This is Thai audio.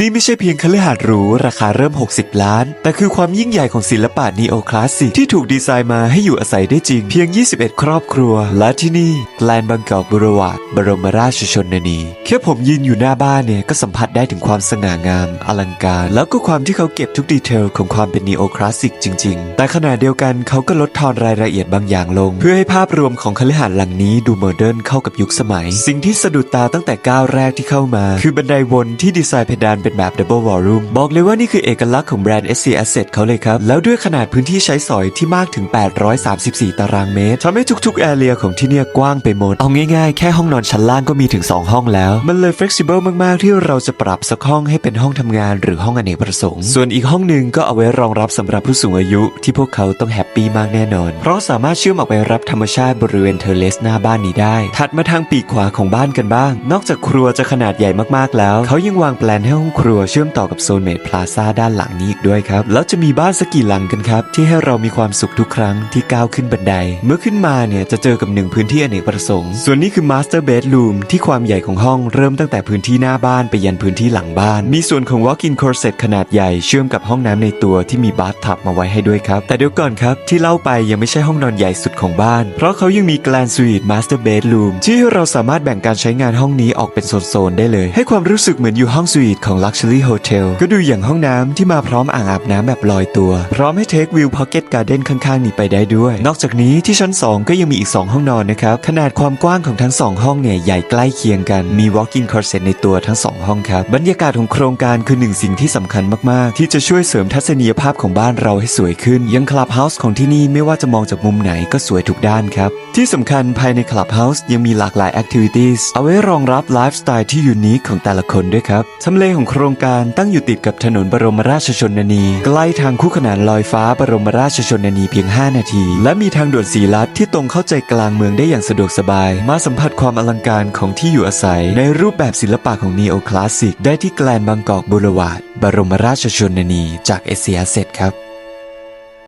นี่ไม่ใช่เพียงคฤหาสน์หรูราคาเริ่ม 60 ล้าน แต่คือความยิ่งใหญ่ของศิลปะนีโอคลาสสิกที่ถูกดีไซน์มาให้อยู่อาศัยได้จริงเพียง 21 ครอบครัว และที่นี่แกลนบางกอกบุรวาดบรมราชชนนี แค่ผมยืนอยู่หน้าบ้านเนี่ย ก็สัมผัสได้ถึงความสง่างาม อลังการ แล้วก็ความที่เขาเก็บทุกดีเทลของความเป็นนีโอคลาสสิกจริง ๆ แต่ขณะเดียวกันเขาก็ลดทอนรายละเอียดบางอย่างลง เพื่อให้ภาพรวมของคฤหาสน์หลังนี้ดูโมเดิร์นเข้ากับยุคสมัย สิ่งที่สะดุดตาตั้งแต่ก้าวแรกที่เข้ามา คือบันไดวนที่ดีไซน์เพดานเป็นแบบ Double Wallroom บอกเลยว่านี่คือเอกลักษณ์ของแบรนด์ SC Asset เขาเลยครับ แล้วด้วยขนาดพื้นที่ใช้สอยที่มากถึง 834 ตารางเมตรทำให้ทุกๆแอเรียของที่เนี่ยกว้างไปหมด เอาง่ายๆ แค่ห้องนอนชั้นล่างก็มีถึง 2 ห้องแล้ว มันเลย flexible มากๆ ที่เราจะปรับสักห้องให้เป็นห้องทำงานหรือห้องอเนกประสงค์ ส่วนอีกห้องหนึ่งก็เอาไว้รองรับสำหรับผู้สูงอายุที่พวกเขาต้องแฮปปี้มากแน่นอน เพราะสามารถเชื่อมออกไปรับธรรมชาติบริเวณเทอร์เลสหน้าบ้านนี้ได้ ถัดมาทางปีกขวาของบ้านกันบ้าง นอกจากครัวจะขนาดใหญ่มากๆแล้ว เขายังวางแปลนให้ห้องครัวเชื่อมต่อกับโซนเมดพลาซ่าด้านหลังนี้อีกด้วยครับ แล้วจะมีบ้านสักกี่หลังกันครับ ที่ให้เรามีความสุขทุกครั้งที่ก้าวขึ้นบันได เมื่อขึ้นมาเนี่ยจะเจอกับหนึ่งพื้นที่อเนกประสงค์ ส่วนนี้คือมาสเตอร์เบดรูมที่ความใหญ่ของห้องเริ่มตั้งแต่พื้นที่หน้าบ้านไปยันพื้นที่หลังบ้าน มีส่วนของ walk-in closet ขนาดใหญ่เชื่อมกับห้องน้ำในตัวที่มีบาร์ทับมาไว้ให้ด้วยครับ แต่เดี๋ยวก่อนครับ ที่เล่าไปยังไม่ใช่ห้องนอนใหญ่สุดของบ้าน เพราะเขายังมีแกลนสวีทมาสเตอร์เบดรูมที่ให้เราสามารถแบ่งการใช้งานห้องนี้ออกเป็นโซนๆได้เลย ให้ความรู้สึกเหมือนอยู่ห้องสวีทของ Luxury Hotel ก็ดูอย่างห้องน้ำที่มาพร้อมอ่างอาบน้ำแบบลอยตัว พร้อมให้เทควิวพ็อกเก็ตการ์เด้นข้างๆ นี้ไปได้ด้วย นอกจากนี้ที่ชั้น 2 ก็ยังมีอีก 2 ห้องนอนนะครับ ขนาดความกว้างของทั้ง 2 ห้องเนี่ยใหญ่ใกล้เคียงกัน มี walk-in closet ในตัวทั้ง 2 ห้องครับ บรรยากาศของโครงการคือหนึ่งสิ่งที่สำคัญมากๆ ที่จะช่วยเสริมทัศนียภาพของบ้านเราให้สวยขึ้น ยังคลับเฮาส์ของที่นี่ไม่ว่าจะมองจากมุมไหนก็สวยทุกด้านครับ ที่สำคัญภายในคลับเฮาส์ยังมีหลากหลายแอคทิวิตี้เอาไว้รองรับไลฟ์สไตล์ที่ยูนิคของแต่ละคนด้วยครับทำเลของโครงการตั้งอยู่ติดกับถนนบรมราชชนนี ใกล้ทางคู่ขนานลอยฟ้าบรมราชชนนีเพียง 5 นาที และมีทางด่วนสีลัดที่ตรงเข้าใจกลางเมืองได้อย่างสะดวกสบาย มาสัมผัสความอลังการของที่อยู่อาศัย ในรูปแบบศิลปะของนีโอคลาสสิกได้ที่แกลนบางกอกบุรวาดบรมราชชนนี จากเอเชียเซตครับ